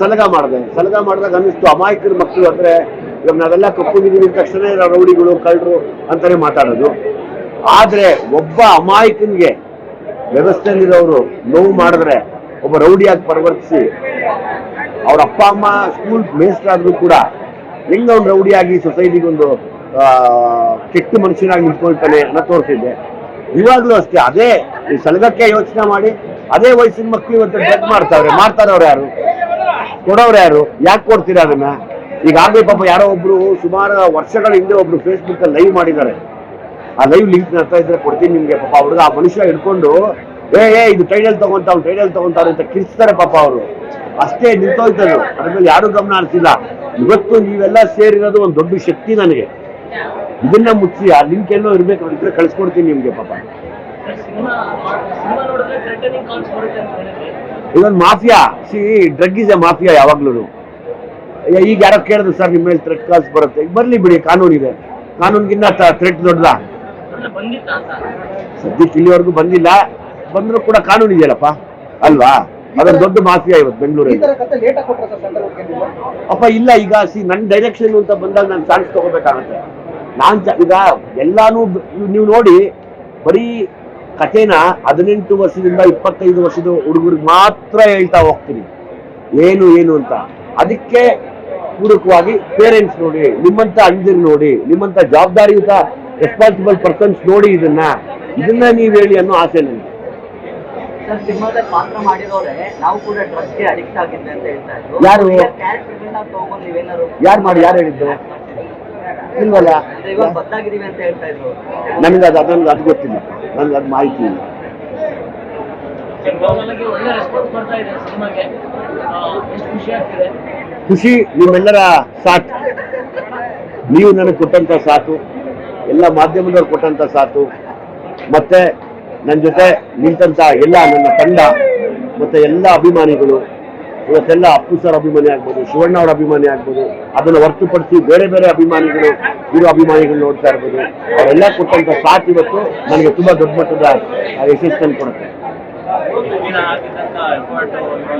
ಸಲಗ ಮಾಡಿದೆ. ಸಲಗ ಮಾಡಿದಾಗ ಅನ್ನಿಸ್ತು ಅಮಾಯಕರ ಮಕ್ಕಳು ಅಂದ್ರೆ ಇವಾಗ ನಾವೆಲ್ಲ ಕಪ್ಪುಗಿದ್ದೀವಿ ತಕ್ಷಣ ರೌಡಿಗಳು ಕಳ್ಳರು ಅಂತಾನೆ ಮಾತಾಡೋದು. ಆದ್ರೆ ಒಬ್ಬ ಅಮಾಯಕನಿಗೆ ವ್ಯವಸ್ಥೆಯಲ್ಲಿರೋರು ನೋವು ಮಾಡಿದ್ರೆ ಒಬ್ಬ ರೌಡಿಯಾಗಿ ಪರಿವರ್ತಿಸಿ ಅವ್ರ ಅಪ್ಪ, ಅಮ್ಮ ಸ್ಕೂಲ್ ಮೇಸ್ಟ್ರಾದ್ರೂ ಕೂಡ ಹೆಂಗ ಅವ್ನು ರೌಡಿಯಾಗಿ ಸೊಸೈಟಿಗೊಂದು ಕೆಟ್ಟ ಮನುಷ್ಯನಾಗಿ ನಿಂತ್ಕೊಳ್ತಾನೆ ಅನ್ನೋ ತೋರಿಸಿದ್ದೆ. ಇವಾಗ್ಲೂ ಅಷ್ಟೇ. ಅದೇ ಈ ಸಲಗಕ್ಕೆ ಯೋಚನೆ ಮಾಡಿ ಅದೇ ವಯಸ್ಸಿನ ಮಕ್ಕಳು ಇವತ್ತು ಡ್ರಗ್ ಮಾಡ್ತಾವ್ರೆ. ಮಾಡ್ತಾರವ್ರು ಯಾರು? ಕೊಡೋರು ಯಾರು? ಯಾಕೆ ಕೊಡ್ತೀರಾ ಅದನ್ನ? ಈಗ ಈಗಾಗಲೇ ಪಾಪ ಯಾರೋ ಒಬ್ರು ಸುಮಾರು ವರ್ಷಗಳ ಹಿಂದೆ ಒಬ್ರು ಫೇಸ್ಬುಕ್ ಅಲ್ಲಿ ಲೈವ್ ಮಾಡಿದ್ದಾರೆ. ಆ ಲೈವ್ ಲಿಂಕ್ ನಡ್ತಾ ಇದ್ರೆ ಕೊಡ್ತೀನಿ ನಿಮ್ಗೆ. ಪಾಪ ಅವ್ರದ್ದು ಆ ಮನುಷ್ಯ ಹಿಡ್ಕೊಂಡು, ಏ ಏ, ಇದು ಟೈಟಲ್ ತಗೊಂತಾವ್ ಟೈಟಲ್ ತಗೊಂತಾರೆ ಅಂತ ಕಿರಿಸ್ತಾರೆ ಪಾಪ ಅವರು. ಅಷ್ಟೇ ನಿಂತೋಯ್ತದು. ಅದ್ರ ಮೇಲೆ ಯಾರು ಗಮನ ಹರಿಸಿಲ್ಲ. ಇವತ್ತು ನೀವೆಲ್ಲ ಸೇರಿರೋದು ಒಂದು ದೊಡ್ಡ ಶಕ್ತಿ ನನಗೆ. ಇದನ್ನ ಮುಚ್ಚಿ, ಆ ಲಿಂಕ್ ಎಲ್ಲೋ ಇರ್ಬೇಕು ಇದ್ರೆ ಕಳ್ಸ್ಕೊಡ್ತೀನಿ ನಿಮ್ಗೆ ಪಾಪ. ಇದೊಂದು mafia. See drug is a mafia ಯಾವಾಗ್ಲೂ. ಈಗ ಯಾರೋ ಕೇಳಿದ್ರು ಸರ್ ನಿಮ್ಮ ಮೇಲೆ ಥ್ರೆಟ್ ಕಾಲ್ಸ್ ಬರುತ್ತೆ. ಈಗ ಬರ್ಲಿ ಬಿಡಿ ಕಾನೂನಿದೆ ಕಾನೂನಿಗಿನ್ನ ಥ್ರೆಟ್ ದೊಡ್ಡದ? ಸದ್ಯಕ್ಕೆ ಇಲ್ಲಿವರೆಗೂ ಬಂದಿಲ್ಲ. ಬಂದ್ರು ಕೂಡ ಕಾನೂನು ಇದೆಯಲ್ಲಪ್ಪ. ಅಲ್ವಾ? ಅದೊಂದು ದೊಡ್ಡ ಮಾಫಿಯಾ ಇವತ್ತು ಈ ಬೆಂಗಳೂರಲ್ಲಿ ಅಪ್ಪ ಇಲ್ಲ ಈಗ ಸಿ ನನ್ನ ಡೈರೆಕ್ಷನ್ ಅಂತ ಬಂದಾಗ ನಾನು ಚಾನ್ಸ್ ತಗೋಬೇಕಾಗತ್ತೆ. ನಾನು ಈಗ ಎಲ್ಲಾನು ನೀವು ನೋಡಿ ಬರೀ ಕಥೆನ ಹದಿನೆಂಟು ವರ್ಷದಿಂದ ಇಪ್ಪತ್ತೈದು ವರ್ಷದ ಹುಡುಗರಿಗೆ ಮಾತ್ರ ಹೇಳ್ತಾ ಹೋಗ್ತೀನಿ. ಏನು ಏನು ಅಂತ. ಅದಕ್ಕೆ ಪೂರಕವಾಗಿ ಪೇರೆಂಟ್ಸ್ ನೋಡಿ ನಿಮ್ಮಂತ ಅಂಜರ್ ನೋಡಿ ನಿಮ್ಮಂತ ಜವಾಬ್ದಾರಿಯುತ ರೆಸ್ಪಾನ್ಸಿಬಲ್ ಪರ್ಸನ್ಸ್ ನೋಡಿ ಇದನ್ನ. ಇದನ್ನ ನೀವು ಹೇಳಿ ಅನ್ನೋ ಆಸೆ ನನಗೆ. ಯಾರು? ಯಾರು ಮಾಡಿ ಯಾರು ಹೇಳಿದ್ದು? ಇಲ್ವಲ್ಲ? ನಮಗೆ ಇವಾಗ ಅಂತ ಹೇಳ್ತಾ ಇದ್ರು. ನನಗೆ ಅದು ಅದನ್ನು ಅದು ಗೊತ್ತಿಲ್ಲ. ನನಗೆ ಅದು ಮಾಹಿತಿ ಇಲ್ಲ. ನನಗೆ ಒಳ್ಳೆ ರೆಸ್ಪಾನ್ಸ್ ಬರ್ತಾ ಇದೆ ಸಿನಿಮಾಗೆ. ಎಷ್ಟು ಖುಷಿ ಆಗ್ತಿದೆ? ಖುಷಿ ನಿಮ್ಮೆಲ್ಲರ ಸಾಥ್ ನೀವು ನನಗೆ ಕೊಟ್ಟಂತ ಸಾಥು ಎಲ್ಲ ಮಾಧ್ಯಮದವ್ರು ಕೊಟ್ಟಂತ ಸಾಥು ಮತ್ತೆ ನನ್ನ ಜೊತೆ ನಿಂತಂತ ಎಲ್ಲ ನನ್ನ ತಂಡ ಮತ್ತೆ ಎಲ್ಲ ಅಭಿಮಾನಿಗಳು ಇವತ್ತೆಲ್ಲ ಅಪ್ಪು ಸರ್ ಅಭಿಮಾನಿ ಆಗ್ಬೋದು, ಶಿವಣ್ಣ ಅವರ ಅಭಿಮಾನಿ ಆಗ್ಬೋದು, ಅದನ್ನು ಹೊರತುಪಡಿಸಿ ಬೇರೆ ಬೇರೆ ಅಭಿಮಾನಿಗಳು ಇರೋ ಅಭಿಮಾನಿಗಳು ನೋಡ್ತಾ ಇರ್ಬೋದು. ಅವರೆಲ್ಲ ಕೊಟ್ಟಂತ ಸಾಥ್ ಇವತ್ತು ನನಗೆ ತುಂಬಾ ದೊಡ್ಡ ಮಟ್ಟದ ಯಶಸ್ಸನ್ನು ಕೊಡುತ್ತೆ.